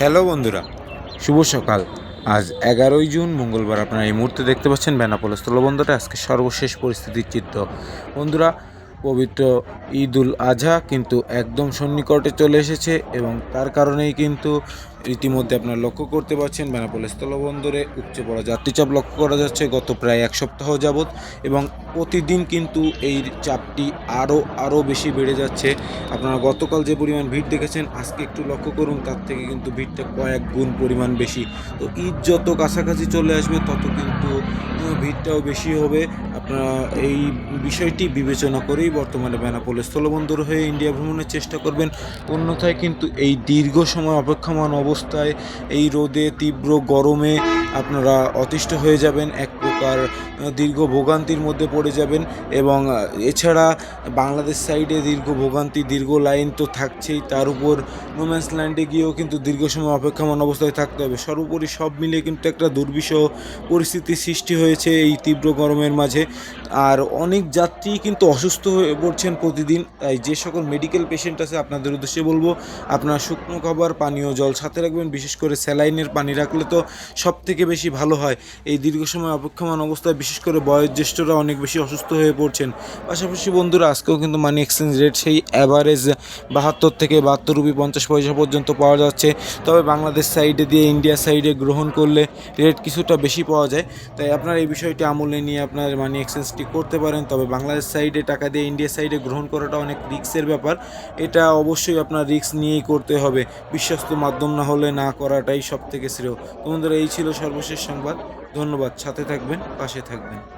Hello বন্ধুরা, শুভ সকাল। আজ এগারোই জুন, মঙ্গলবার। আপনারা এই মুহূর্তে দেখতে পাচ্ছেন বেনাপোল স্থলবন্দরে আজকে সর্বশেষ পরিস্থিতির চিত্র। বন্ধুরা পবিত্র ঈদ উল আজহা কিন্তু একদম সন্নিকটে চলে এসেছে এবং তার কারণেই কিন্তু ইতিমধ্যে আপনারা লক্ষ্য করতে পারছেন বেনাপোল স্থলবন্দরে উপচে পড়া যাত্রীচাপ লক্ষ্য করা যাচ্ছে গত প্রায় এক সপ্তাহ যাবৎ এবং প্রতিদিন কিন্তু এই চাপটি আরও আরও বেশি বেড়ে যাচ্ছে। আপনারা গতকাল যে পরিমাণ ভিড় দেখেছেন, আজকে একটু লক্ষ্য করুন, তার থেকে কিন্তু ভিড়টা কয়েক গুণ পরিমাণ বেশি। তো ঈদ যত কাছাকাছি চলে আসবে, তত কিন্তু ভিড়টাও বেশি হবে। আপনারা এই বিষয়টি বিবেচনা করেই বর্তমানে বেনাপোল স্থলবন্দর হয়ে ইন্ডিয়া ভ্রমণের চেষ্টা করবেন। অন্যথায় কিন্তু এই দীর্ঘ সময় অপেক্ষমান অবস্থায় এই রোদে, তীব্র গরমে আপনারা অতিষ্ঠ হয়ে যাবেন, এক প্রকার দীর্ঘ ভোগান্তির মধ্যে পড়ে যাবেন এবং এছাড়া বাংলাদেশ সাইডে দীর্ঘ ভোগান্তি, দীর্ঘ লাইন তো থাকছেই, তার উপর নোম্যান্স ল্যান্ডে গিয়েও কিন্তু দীর্ঘ সময় অপেক্ষমান অবস্থায় থাকতে হবে। সর্বোপরি সব মিলিয়ে কিন্তু একটা দুর্বিষহ পরিস্থিতির সৃষ্টি হয়েছে এই তীব্র গরমের মাঝে। আর অনেক যাত্রী কিন্তু অসুস্থ হয়ে পড়ছেন প্রতিদিন, তাই যে সকল মেডিকেল পেশেন্ট আছে আপনাদের উদ্দেশ্যে বলব, আপনারা শুকনো খাবার, পানীয় জল সাথে রাখবেন, বিশেষ করে স্যালাইনের পানি রাখলে তো সব থেকে বেশি ভালো হয়। এই দীর্ঘ সময় অপেক্ষমান অবস্থায় বিশেষ করে বয়োজ্যেষ্ঠরা অনেক বেশি অসুস্থ হয়ে পড়ছেন। পাশাপাশি বন্ধুরা, আজকেও কিন্তু মানি এক্সচেঞ্জ রেট সেই অ্যাভারেজ বাহাত্তর থেকে বাহাত্তর রুপি পঞ্চাশ পয়সা পর্যন্ত পাওয়া যাচ্ছে। তবে বাংলাদেশ সাইডে দিয়ে ইন্ডিয়া সাইডে গ্রহণ করলে রেট কিছুটা বেশি পাওয়া যায়। তাই আপনার এই বিষয়টি আমলে নিয়ে আপনার মানি এক্সচেঞ্জটি করতে পারেন। তবে বাংলাদেশ সাইডে টাকা দিয়ে ইন্ডিয়া সাইডে গ্রহণ করাটা অনেক রিক্সের ব্যাপার। এটা অবশ্যই আপনার রিক্স নিয়েই করতে হবে। বিশ্বস্ত মাধ্যম না হলে না করাটাই সব থেকে শ্রেয় তোমাদের এই ছিল সর্বশেষ সংবাদ। ধন্যবাদ সাথে থাকবেন পাশে থাকবেন।